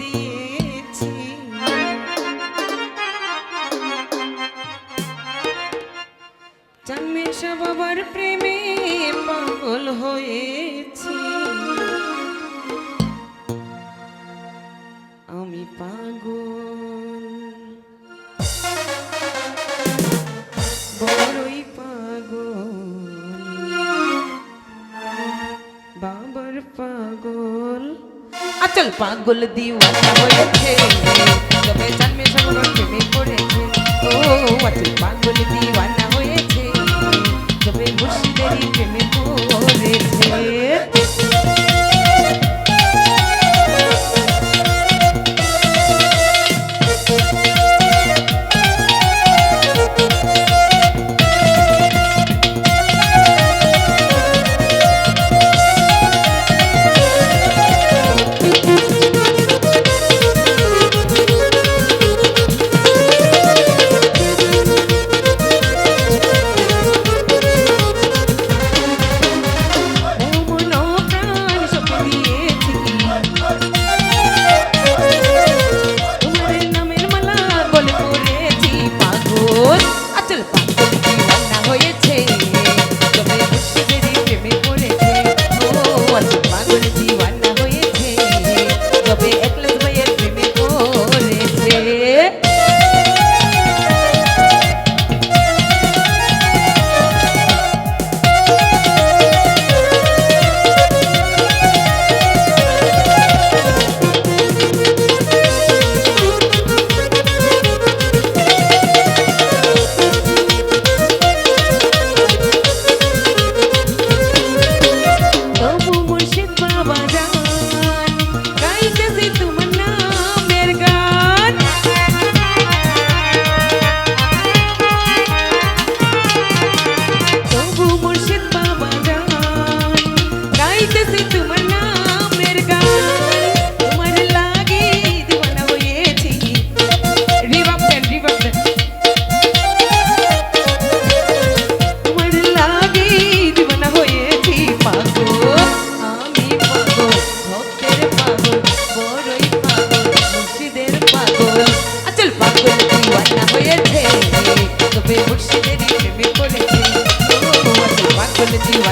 দিয়েছি জন্মেশা প্রেমে পাগল হয়েছি। আমি পাগল। আচল পাগল দিওয়ানা হয়েছে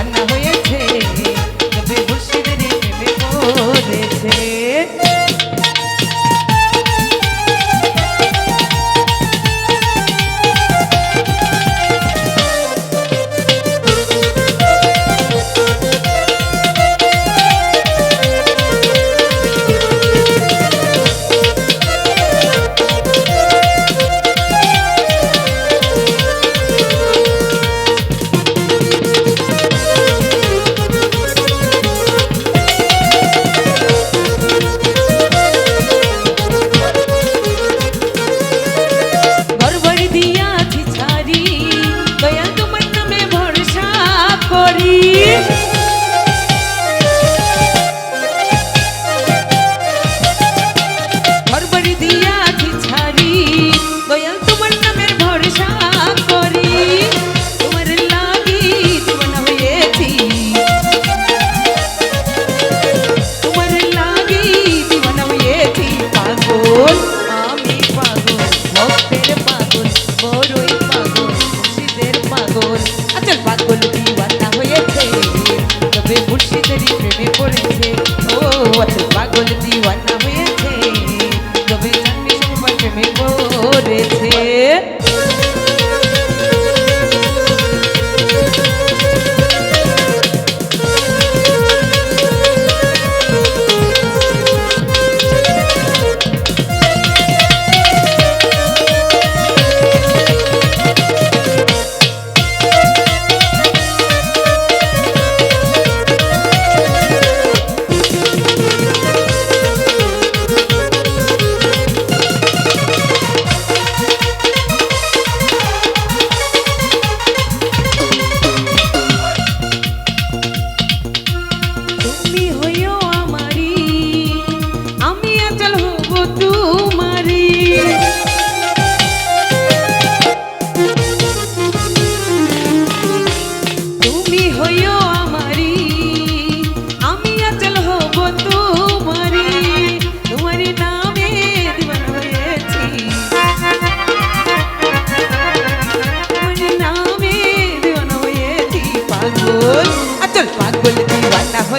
গান হয়ে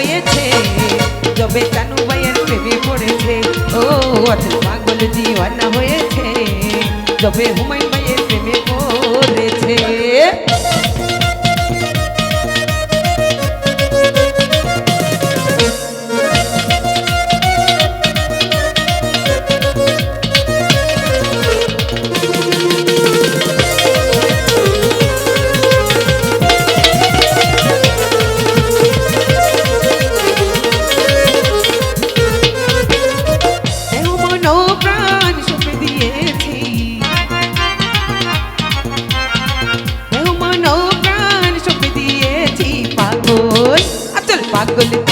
হয়েছে। জবে কানু ভাইয়ের প্রেমে পড়েছে। ও অচল পাগল জীবন হয়েছে। জবে হুমায়ুন পাগল